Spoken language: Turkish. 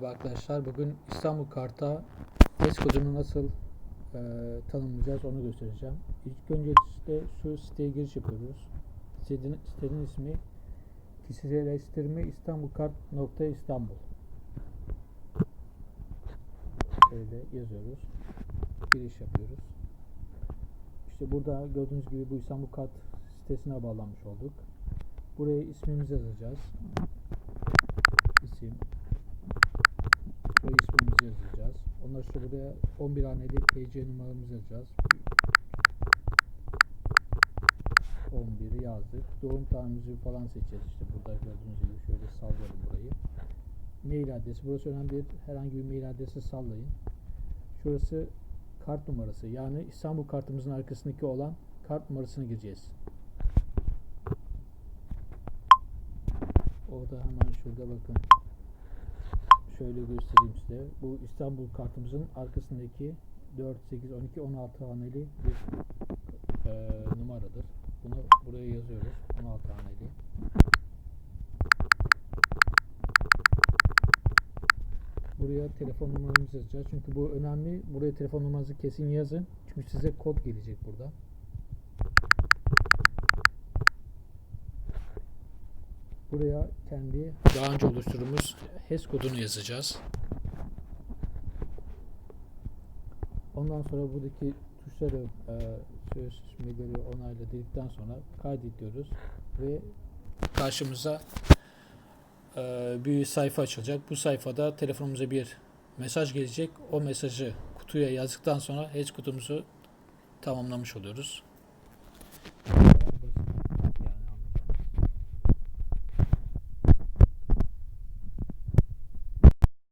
Merhaba arkadaşlar bugün İstanbul Kart'a HES kodunu nasıl e, tanımlayacağız onu göstereceğim. İlk önce işte şu siteye giriş yapıyoruz. Sitenin, sitenin ismi kişiselleştirme İstanbul Kart nokta İstanbul. Şöyle yazıyoruz. Giriş yapıyoruz. İşte burada gördüğünüz gibi bu İstanbul Kart sitesine bağlanmış olduk. Buraya ismimizi yazacağız. İsim, Buraya ismimizi yazacağız. Ondan sonra buraya 11 haneli TC numaramızı yazacağız. 11'i yazdık. Doğum tarihimizi falan seçeceğiz. İşte burada gördüğünüz gibi şöyle sallıyorum burayı. Mail adresi. Burası önemli değil. Herhangi bir mail adresi sallayın. Şurası kart numarası. Yani İstanbul kartımızın arkasındaki olan kart numarasını gireceğiz. Orada hemen şurada bakın şöyle göstereyim size. Bu İstanbul kartımızın arkasındaki 4, 8, 12, 16 haneli bir e, numaradır. Bunu buraya yazıyoruz. 16 haneli. Buraya telefon numaramızı yazacağız. Çünkü bu önemli. Buraya telefon numaranızı kesin yazın. Çünkü size kod gelecek burada. Buraya kendi daha önce oluşturduğumuz HES kodunu yazacağız. Ondan sonra buradaki tuşları e, sözleşmeleri onayla dedikten sonra kaydediyoruz ve karşımıza e, bir sayfa açılacak. Bu sayfada telefonumuza bir mesaj gelecek. O mesajı kutuya yazdıktan sonra HES kutumuzu tamamlamış oluyoruz.